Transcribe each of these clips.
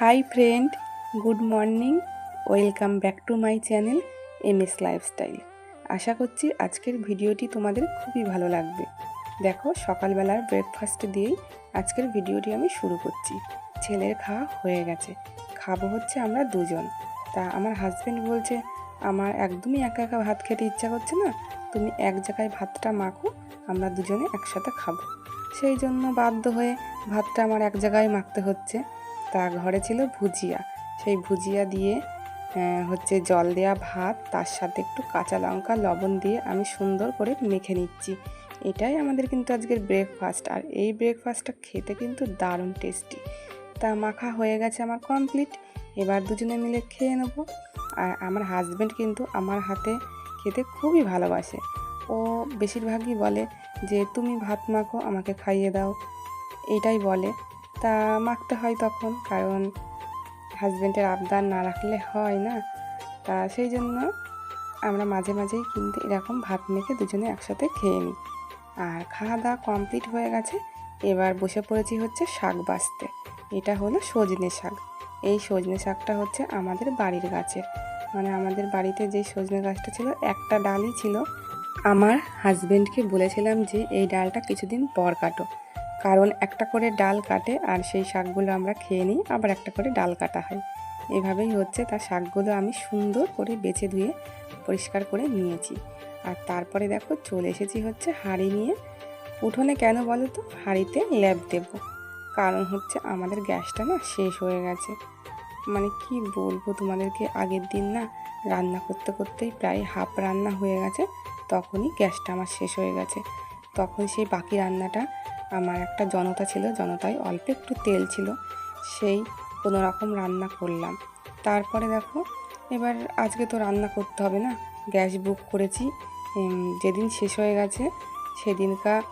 Hi friend, good morning, welcome back to my channel M S lifestyle. আশা করছি আজকের ভিডিওটি তোমাদের খুবই ভালো লাগবে। দেখো, সকালবেলার ব্রেকফাস্ট দিয়েই আজকের ভিডিওটি আমি শুরু করছি। ছেলের খাওয়া হয়ে গেছে। খাব হচ্ছে আমরা দুজন। তা আমার হাজব্যান্ড বলছে, আমার একদমই একা একা ভাত খেতে ইচ্ছা করছে না। তুমি এক জায়গায় ভাতটা মাখো, আমরা দুজনে একসাথে খাব। সেই জন্য বাধ্য হয়ে ভাতটা আমার এক জায়গায় মাখতে হচ্ছে। তা ঘরে ছিল? ভুজিয়া। সেই ভুজিয়া দিয়ে হচ্ছে জল দেওয়া ভাত, তার সাথে একটু কাঁচা লঙ্কা, লবণ দিয়ে আমি সুন্দর করে মেখে নিচ্ছি। এটাই আমাদের কিন্তু আজকের ব্রেকফাস্ট আর এই ব্রেকফাস্টটা খেতে কিন্তু দারুণ টেস্টি তা মাখা হয়ে গেছে আমার কমপ্লিট এবার দুজনে মিলে খেয়ে নেব। আর আমার হাজব্যান্ড কিন্তু আমার হাতে খেতে খুবই ভালোবাসে। ও বেশিরভাগই বলে যে, তুমি ভাত মাখো, আমাকে খাইয়ে দাও। এটাই বলে। তা মাখতে হয় তখন, কারণ হাজব্যান্ডের আবদার না রাখলে হয় না। তা সেই জন্য আমরা মাঝে মাঝেই কিন্তু এরকম ভাত মেখে দুজনে একসাথে খেয়ে নিই। আর খাওয়া দাওয়া কমপ্লিট হয়ে গেছে, এবার বসে পড়েছি হচ্ছে শাক বাছতে এটা হলো সজনে শাক। এই সজনে শাকটা হচ্ছে আমাদের বাড়ির গাছের। মানে আমাদের বাড়িতে যে সজনে গাছটা ছিল, একটা ডালই ছিল। আমার হাজব্যান্ডকে বলেছিলাম যে, এই ডালটা কিছুদিন পর কাটো। কারণ একটা করে ডাল কাটে আর সেই শাকগুলো আমরা খেয়ে নিই, আবার একটা করে ডাল কাটা হয়। এভাবেই হচ্ছে তার শাকগুলো আমি সুন্দর করে বেছে ধুয়ে পরিষ্কার করে নিয়েছি। আর তারপরে দেখো, চলে এসেছি হচ্ছে হাঁড়ি নিয়ে। উঠোনে কেন বলো তো? হাঁড়িতে ল্যাব দেব। কারণ হচ্ছে আমাদের গ্যাসটা না শেষ হয়ে গেছে। মানে কি বলব তোমাদেরকে, আগের দিন না রান্না করতে করতেই প্রায় হাফ রান্না হয়ে গেছে, তখনই গ্যাসটা আমার শেষ হয়ে গেছে। তখন সেই বাকি রান্নাটা আমার একটা জনতা ছিল, জনতায় অল্প একটু তেল ছিল, সেই কোনো রকম রান্না করলাম। তারপরে দেখো, এবার আজকে তো রান্না করতে হবে না, গ্যাস বুক করেছি। যেদিন শেষ হয়ে গেছে সেদিনকার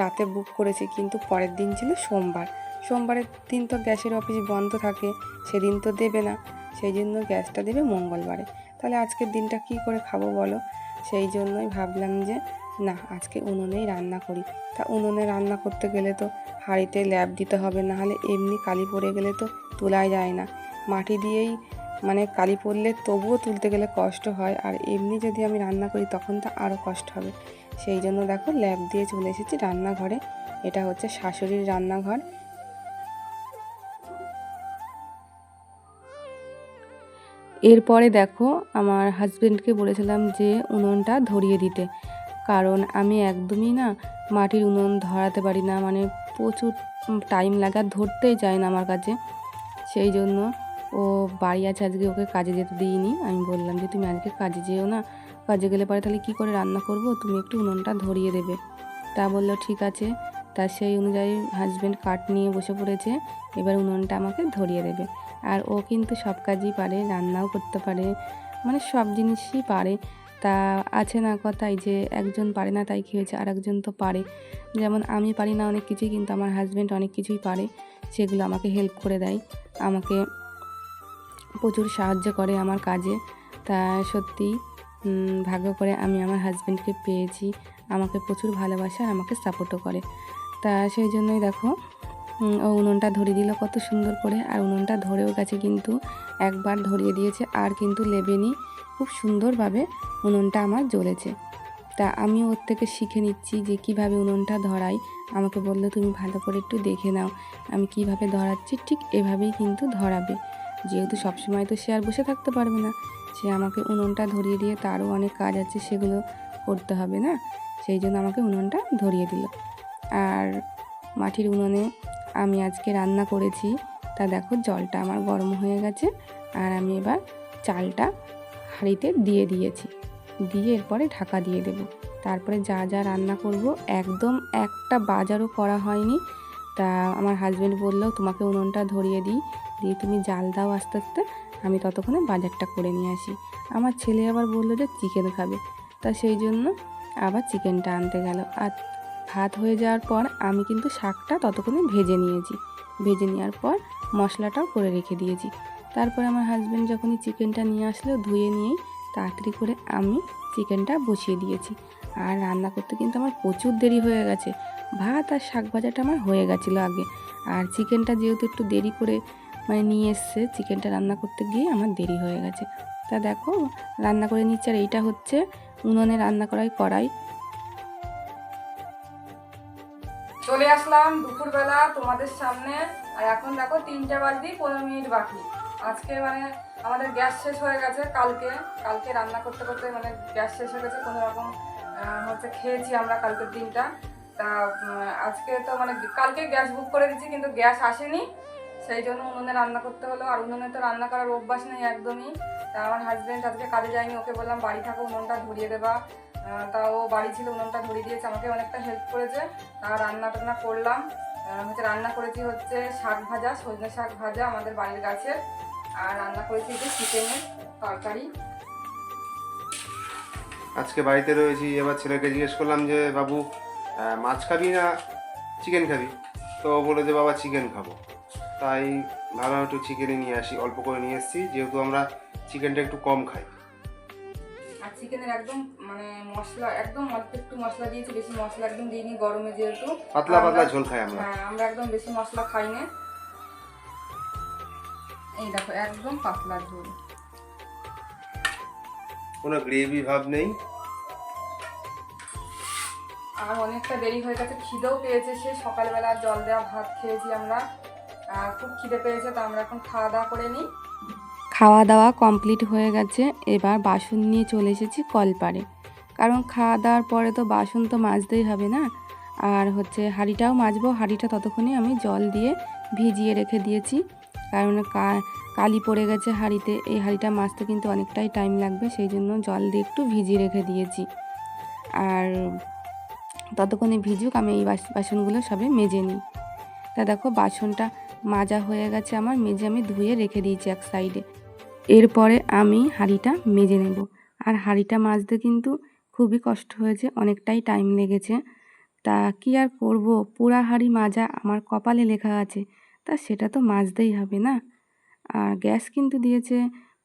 রাতে বুক করেছি, কিন্তু পরের দিন ছিল সোমবার। সোমবারের দিন তো গ্যাসের অফিস বন্ধ থাকে, সেদিন তো দেবে না সেই জন্য গ্যাসটা দেবে মঙ্গলবারে। তাহলে আজকের দিনটা কি করে খাব বলো? সেই জন্যই ভাবলাম যে না, আজকে উনুনেই রান্না করি। তা উনুনে রান্না করতে গেলে তো হাঁড়িতে ল্যাব দিতে হবে, না হলে এমনি কালি পড়ে গেলে তো তোলাই যায় না। মাটি দিয়েই মানে কালি পড়লে তবুও তুলতে গেলে কষ্ট হয়, আর এমনি যদি আমি রান্না করি তখন তো আরও কষ্ট হবে। সেই জন্য দেখো ল্যাব দিয়ে চলে এসেছি রান্নাঘরে। এটা হচ্ছে শাশুড়ির রান্নাঘর। এরপরে দেখো আমার হাজবেন্ডকে বলেছিলাম যে উনুনটা ধরিয়ে দিতে। কারণ আমি একদমই না মাটির উনুন ধরাতে পারি না মানে প্রচুর টাইম লাগে আর ধরতেই চায় না আমার কাছে। সেই জন্য ও বাড়ি আছে আজকে, ওকে কাজে যেতে দিইনি। আমি বললাম যে, তুমি আজকে কাজে যেও না। কাজে গেলে পরে তাহলে কী করে রান্না করব? তুমি একটু উনুনটা ধরিয়ে দেবে। তা বলল, ঠিক আছে। তা সেই অনুযায়ী হাজব্যান্ড কাঠ নিয়ে বসে পড়েছে। এবার উনুনটা আমাকে ধরিয়ে দেবে। আর ও কিন্তু সব কাজই পারে, রান্নাও করতে পারে মানে সব জিনিসই পারে। তা আছে না কথাই যে একজন পারে না তাই কী হয়েছে? আর একজন তো পারে। যেমন আমি পারি না অনেক কিছুই, কিন্তু আমার হাজব্যান্ড অনেক কিছুই পারে, সেগুলো আমাকে হেল্প করে দেয়। আমাকে প্রচুর সাহায্য করে আমার কাজে। তা সত্যি ভাগ্য করে আমি আমার হাজব্যান্ডকে পেয়েছি। আমাকে প্রচুর ভালোবাসে আর আমাকে সাপোর্টও করে। তা সেই জন্যই দেখো ও উনুনটা ধরিয়ে দিল কত সুন্দর করে। আর উনুনটা ধরেও গেছে কিন্তু একবার ধরিয়ে দিয়েছে, আর কিন্তু লেবেনি। খুব সুন্দরভাবে উনুনটা আমার জ্বলেছে। তা আমি ওর থেকে শিখে নিচ্ছি যে কীভাবে উনুনটা ধরাই। আমাকে বলল, তুমি ভালো করে একটু দেখে নাও, আমি কীভাবে ধরাচ্ছি? ঠিক এভাবেই কিন্তু ধরাবে। যেহেতু সবসময় তো সে আর বসে থাকতে পারবে না। সে আমাকে উনুনটা ধরিয়ে দিয়ে তারও অনেক কাজ আছে, সেগুলো করতে হবে না? সেই জন্য আমাকে উনুনটা ধরিয়ে দিল। আর মাটির উনুনে আমি আজকে রান্না করেছি। তা দেখো জলটা আমার গরম হয়ে গেছে আর আমি এবার চালটা হাঁড়িতে দিয়ে দিয়েছি। দিয়ে এরপরে ঢাকা দিয়ে দেব। তারপরে যা যা রান্না করব, একদম একটা বাজারও করা হয়নি। তা আমার হাজব্যান্ড বলল, তোমাকে উনুনটা ধরিয়ে দিই। দিয়ে তুমি জাল দাও আস্তে আস্তে। আমি ততক্ষণে বাজারটা করে নিয়ে আসি। আমার ছেলে আবার বলল যে চিকেন খাবে। তা সেই জন্য আবার চিকেনটা আনতে গেল। আর ভাত হয়ে যাওয়ার পর আমি কিন্তু শাকটা ততক্ষণে ভেজে নিয়েছি। ভেজে নেওয়ার পর মশলাটাও করে রেখে দিয়েছি। তারপর আমার হাজব্যান্ড যখনই চিকেনটা নিয়ে আসলো, ধুয়ে নিয়েই তাড়াতাড়ি করে আমি চিকেনটা বসিয়ে দিয়েছি। আর রান্না করতে কিন্তু আমার প্রচুর দেরি হয়ে গেছে। ভাত আর শাক ভাজাটা আমার হয়ে গেছিল আগে। আর চিকেনটা যেহেতু একটু দেরি করে মানে নিয়ে এসছে চিকেনটা রান্না করতে গিয়ে আমার দেরি হয়ে গেছে। তা দেখো, রান্না করে নিচ্ছে আর এইটা হচ্ছে উনুনে রান্না করাই কড়াই। চলে আসলাম দুপুরবেলা তোমাদের সামনে। আর এখন দেখো তিনটে বাজবি পনেরো মিনিট বাকি। আজকে মানে আমাদের গ্যাস শেষ হয়ে গেছে কালকে। কালকে রান্না করতে করতে মানে গ্যাস শেষ হয়ে গেছে, কোনো রকম হচ্ছে খেয়েছি আমরা কালকের দিনটা। তা আজকে তো মানে কালকে গ্যাস বুক করে দিচ্ছি কিন্তু গ্যাস আসেনি। সেই জন্য উনুনে রান্না করতে হলো। আর উনুনে তো রান্না করার অভ্যাস নেই একদমই। তা আমার হাজব্যান্ড আজকে কাজে যায়নি, ওকে বললাম বাড়ি থাকো, উনুনটা ধরিয়ে দেবা। আহ, তা ও বাড়ি ছিল উনুনটা ধরিয়ে দিয়েছে আমাকে অনেকটা হেল্প করেছে। আর রান্না টান্না করলাম। হচ্ছে রান্না করেছি হচ্ছে শাক ভাজা সজনে শাক ভাজা আমাদের বাড়ির গাছের আর রান্না করেছি যে চিকেনের তরকারি। আজকে বাড়িতে রয়েছি এবার ছেলেকে জিজ্ঞেস করলাম যে বাবু মাছ খাবি না চিকেন খাবি? তো বলে যে বাবা চিকেন খাব। তাই ভালো একটু চিকেনই নিয়ে আসি অল্প করে নিয়ে এসেছি যেহেতু আমরা চিকেনটা একটু কম খাই। আর চিকেনের একদম মানে মশলা একদম অল্প একটু মশলা দিয়েছি বেশি মশলা একদম দিইনি গরমে যেহেতু। পাতলা পাতলা ঝোল খাই আমরা। হ্যাঁ আমরা একদম বেশি মশলা খাই না এই দেখো একদম পাতলা ঝোল। কোনো গ্রেভি ভাব নেই। আর অনেকটা দেরি হয়ে গেছে খিদেও পেয়েছে সে সকালবেলা জল দেওয়া ভাত খেয়েছি আমরা। আর খুব খিদে পেয়েছে তো আমরা এখন খাওয়া দাওয়া করে নিই। খাওয়া দাওয়া কমপ্লিট হয়ে গেছে এবার বাসন নিয়ে চলে এসেছি কলপাড়ে কারণ খাওয়া দাওয়ার পরে তো বাসন তো মাজতেই হবে না। আর হচ্ছে হাঁড়িটাও মাজবো, হাঁড়িটা ততক্ষণে আমি জল দিয়ে ভিজিয়ে রেখে দিয়েছি। কারণ কালি পড়ে গেছে হাঁড়িতে, এই হাঁড়িটা মাজতে কিন্তু অনেকটাই টাইম লাগবে, সেই জন্য জল দিয়ে একটু ভিজিয়ে রেখে দিয়েছি। আর ততক্ষণে ভিজুক, আমি এই বাস- বাসনগুলো সবে মেজে নিই। তা দেখো, বাসনটা মাজা হয়ে গেছে আমার, মেজে আমি ধুয়ে রেখে দিয়েছি এক সাইডে এরপরে আমি হাঁড়িটা মেজে নেব। আর হাঁড়িটা মাজতে কিন্তু খুবই কষ্ট হয়েছে, অনেকটাই টাইম লেগেছে। তা কি আর করব? পুরা হাঁড়ি মাজা আমার কপালে লেখা আছে, তা সেটা তো মাজতেই হবে না? আর গ্যাস কিন্তু দিয়েছে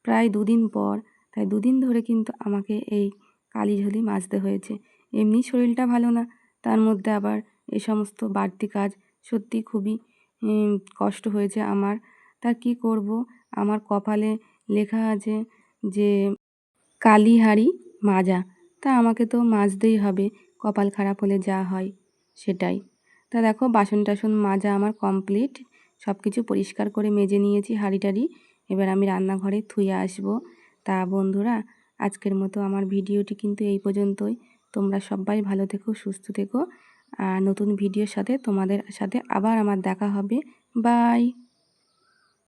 প্রায় দুদিন পর, তাই দুদিন ধরে কিন্তু আমাকে এই কালি ঝুলি মাজতে হয়েছে। এমনি শরীরটা ভালো না, তার মধ্যে আবার এই সমস্ত বাড়তি কাজ সত্যি খুবই কষ্ট হয়েছে আমার। তা কি করব? আমার কপালে লেখা আছে যে কালি হাঁড়ি মাজা। তা আমাকে তো মাজতেই হবে, কপাল খারাপ হলে যা হয়, সেটাই। তা দেখো বাসন টাসন মাজা আমার কমপ্লিট সব কিছু পরিষ্কার করে মেজে নিয়েছি হাঁড়ি টাড়ি এবার আমি রান্নাঘরে থুয়ে আসব। তা বন্ধুরা, আজকের মতো আমার ভিডিওটি কিন্তু এই পর্যন্তই। তোমরা সবাই ভালো থেকো, সুস্থ থেকো। আর নতুন ভিডিওর সাথে তোমাদের সাথে আবার আমার দেখা হবে। বাই!